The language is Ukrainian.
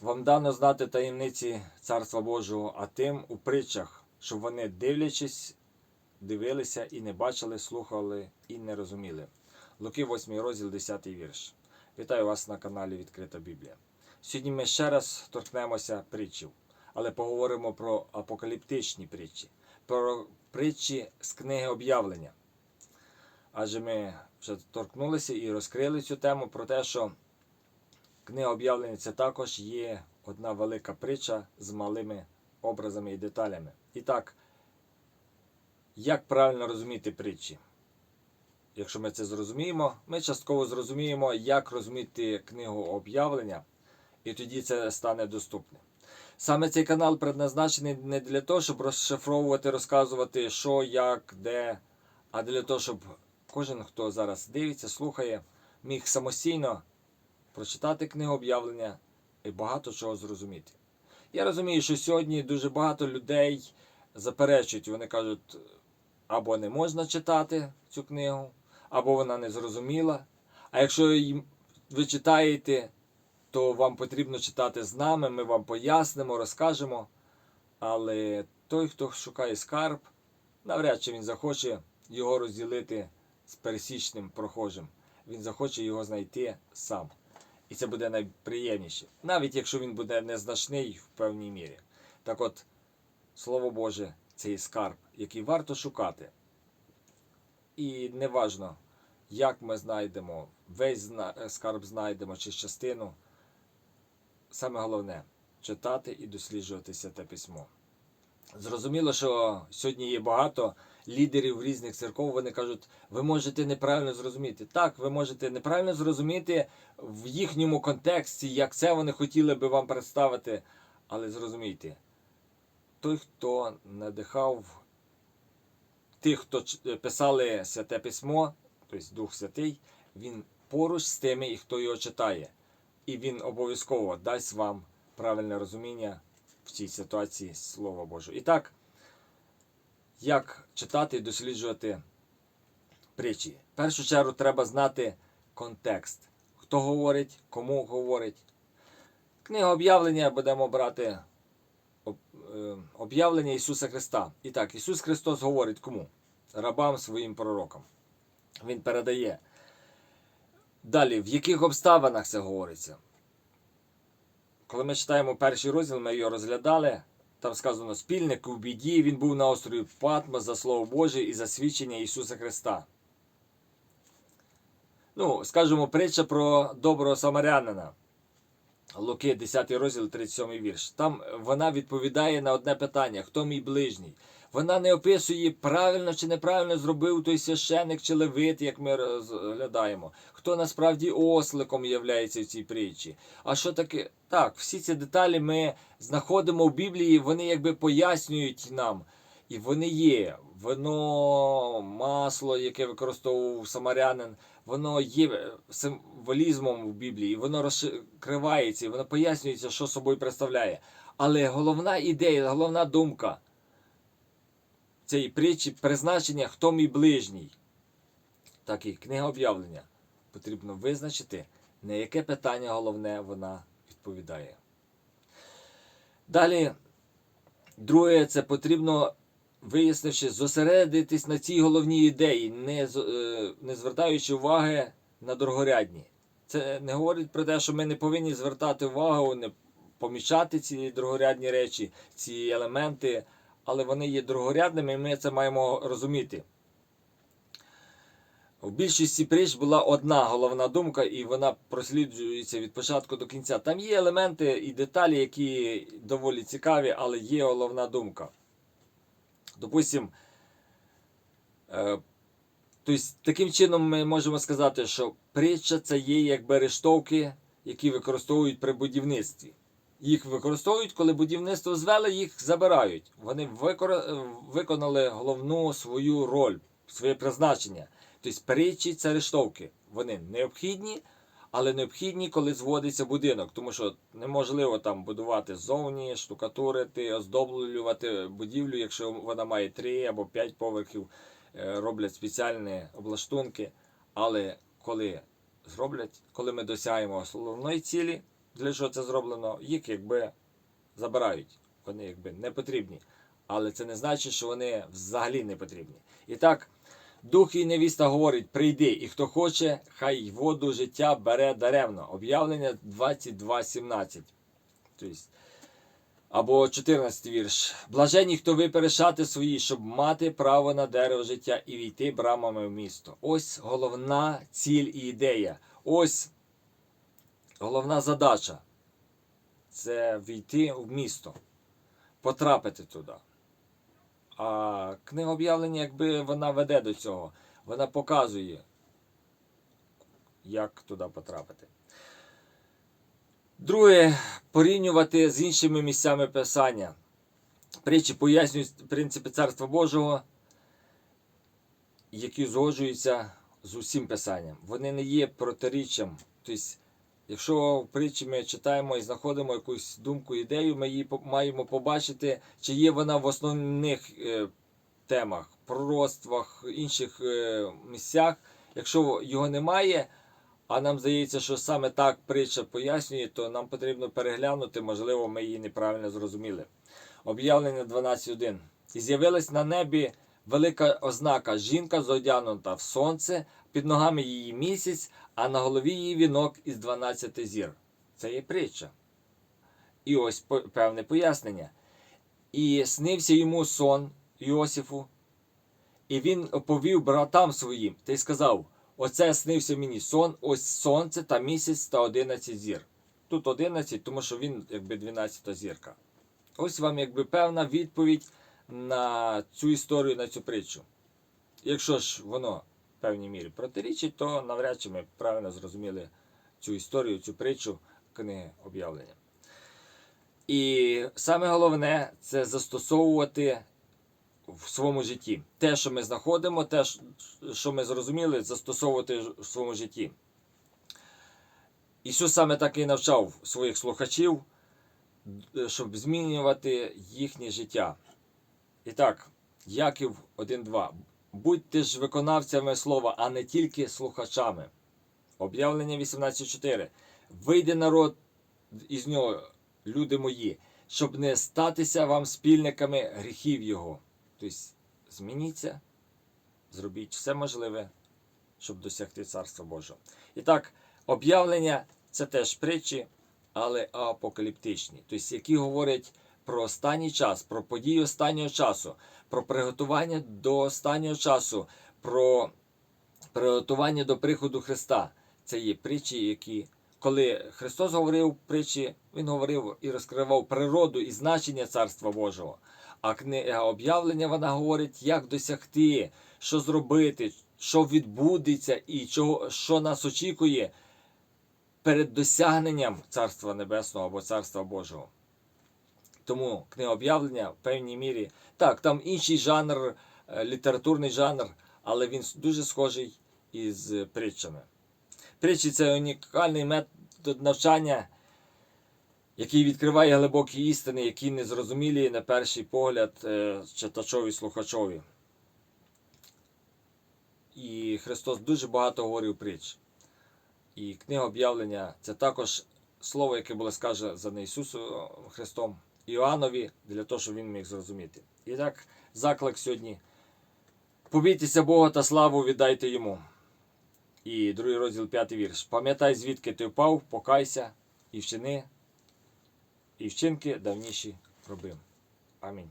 Вам дано знати таємниці Царства Божого, а тим у притчах, щоб вони, дивлячись, дивилися і не бачили, слухали і не розуміли. Луки 8 розділ, 10 вірш. Вітаю вас на каналі Відкрита Біблія. Сьогодні ми ще раз торкнемося притчів, але поговоримо про апокаліптичні притчі, про притчі з книги об'явлення. Адже ми вже торкнулися і розкрили цю тему про те, що книга об'явлення це також є одна велика притча з малими образами і деталями. І так, як правильно розуміти притчі? Якщо ми це зрозуміємо, ми частково зрозуміємо, як розуміти книгу об'явлення, і тоді це стане доступним. Саме цей канал предназначений не для того, щоб розшифровувати, розказувати, що, як, де, а для того, щоб кожен, хто зараз дивиться, слухає, міг самостійно прочитати книгу об'явлення і багато чого зрозуміти. Я розумію, що сьогодні дуже багато людей заперечують, вони кажуть, або не можна читати цю книгу, або вона не зрозуміла. А якщо ви читаєте, то вам потрібно читати з нами, ми вам пояснимо, розкажемо. Але той, хто шукає скарб, навряд чи він захоче його розділити з пересічним прохожим. Він захоче його знайти сам. І це буде найприємніше, навіть якщо він буде незначний в певній мірі. Так от, Слово Боже, це є скарб, який варто шукати. І неважно, як ми знайдемо, весь скарб знайдемо чи частину. Саме головне читати і досліджувати святе письмо. Зрозуміло, що сьогодні є багато лідерів різних церков. Вони кажуть, ви можете неправильно зрозуміти. Так, ви можете неправильно зрозуміти в їхньому контексті, як це вони хотіли би вам представити. Але зрозумійте, той, хто надихав тих, хто писали святе письмо, тобто Дух Святий, він поруч з тими, і хто його читає. І він обов'язково дасть вам правильне розуміння в цій ситуації Слова Божого. І так, як читати і досліджувати притчі? В першу чергу треба знати контекст. Хто говорить, кому говорить. Книга об'явлення будемо брати е, об'явлення Ісуса Христа. І так, Ісус Христос говорить кому? Рабам своїм пророкам. Він передає. Далі, в яких обставинах це говориться? Коли ми читаємо перший розділ, ми його розглядали. Там сказано спільник у біді, він був на острові Патмос за Слово Боже і за свідчення Ісуса Христа. Ну, скажімо, притча про доброго самарянина. Луки, 10 розділ, 37 вірш. Там вона відповідає на одне питання: хто мій ближній? Вона не описує правильно чи неправильно зробив той священик чи левит, як ми розглядаємо. Хто насправді осликом являється в цій притчі. А що таке? Так, всі ці деталі ми знаходимо в Біблії, вони якби пояснюють нам. І вони є. Воно масло, яке використовував самарянин, воно є символізмом в Біблії, і воно розкривається, воно пояснюється, що собою представляє. Але головна ідея, головна думка цієї притчі призначення, хто мій ближній. Так і книга об'явлення. Потрібно визначити, на яке питання головне вона відповідає. Далі, друге, це потрібно, вияснивши, зосередитись на цій головній ідеї, не, е, не звертаючи уваги на другорядні. Це не говорить про те, що ми не повинні звертати увагу, не помічати ці другорядні речі, ці елементи, але вони є другорядними, і ми це маємо розуміти. В більшості притч була одна головна думка, і вона просліджується від початку до кінця. Там є елементи і деталі, які доволі цікаві, але є головна думка. Допустим, е, тобто, таким чином ми можемо сказати, що притча це є якби рештовки, які використовують при будівництві. Їх використовують, коли будівництво звели, їх забирають. Вони викор- виконали головну свою роль, своє призначення. Тобто притчі це рештовки. Вони необхідні, але необхідні, коли зводиться будинок. Тому що неможливо там будувати ззовні, штукатурити, оздоблювати будівлю, якщо вона має 3 або 5 поверхів, е, роблять спеціальні облаштунки. Але коли зроблять, коли ми досягаємо основної цілі, для чого це зроблено, їх якби забирають. Вони якби не потрібні. Але це не значить, що вони взагалі не потрібні. І так, дух і невіста говорить: прийди, і хто хоче, хай воду життя бере даремно. Об'явлення 22.17. Тобто, або 14 вірш. Блаженні, хто виперешати свої, щоб мати право на дерево життя і війти брамами в місто. Ось головна ціль і ідея. Ось головна задача це війти в місто, потрапити туди. А книга об'явлення, якби вона веде до цього, вона показує, як туди потрапити. Друге, порівнювати з іншими місцями Писання. Притчі пояснюють принципи Царства Божого, які узгоджуються з усім Писанням. Вони не є протиріччям. Тобто, якщо в притчі ми читаємо і знаходимо якусь думку, ідею, ми її маємо побачити, чи є вона в основних е, темах, пророцтвах, інших е, місцях. Якщо його немає, а нам здається, що саме так притча пояснює, то нам потрібно переглянути, можливо, ми її неправильно зрозуміли. Об'явлення 12.1. І з'явилась на небі велика ознака жінка зодягнута в сонце, під ногами її місяць, а на голові її вінок із 12 зір. Це є притча. І ось певне пояснення. І снився йому сон Йосифу, і він повів братам своїм та й сказав: Оце снився мені сон, ось сонце та місяць та 11 зір. Тут 11, тому що він якби 12 зірка. Ось вам якби певна відповідь на цю історію, на цю притчу. Якщо ж воно певній мірі протирічить, то навряд чи ми правильно зрозуміли цю історію, цю притчу книги об'явлення. І саме головне це застосовувати в своєму житті. Те, що ми знаходимо, те, що ми зрозуміли, застосовувати в своєму житті. Ісус саме так і навчав своїх слухачів, щоб змінювати їхнє життя. І так, Яків 1.2. Будьте ж виконавцями слова, а не тільки слухачами. Об'явлення 18.4. Вийде народ із нього, люди мої, щоб не статися вам спільниками гріхів Його. Тобто, змініться, зробіть все можливе, щоб досягти Царства Божого. І так, об'явлення це теж притчі, але апокаліптичні, тобто, які говорять про останній час, про події останнього часу, про приготування до останнього часу, про приготування до приходу Христа. Це є притчі, які, коли Христос говорив притчі, Він говорив і розкривав природу і значення Царства Божого. А книга об'явлення вона говорить, як досягти, що зробити, що відбудеться і чого, що нас очікує перед досягненням Царства Небесного або Царства Божого. Тому книга об'явлення в певній мірі. Так, там інший жанр, е, літературний жанр, але він дуже схожий із притчами. Притчі це унікальний метод навчання, який відкриває глибокі істини, які не зрозумілі на перший погляд е, читачові слухачові. І Христос дуже багато говорив притч. І книга об'явлення це також слово, яке було сказане Ісусу Христом Іоаннові, для того, щоб він міг зрозуміти. І так, заклик сьогодні. Побійтеся Бога та славу віддайте йому. І другий розділ, п'ятий вірш. Пам'ятай, звідки ти впав, покайся і вчини, і вчинки давніші роби. Амінь.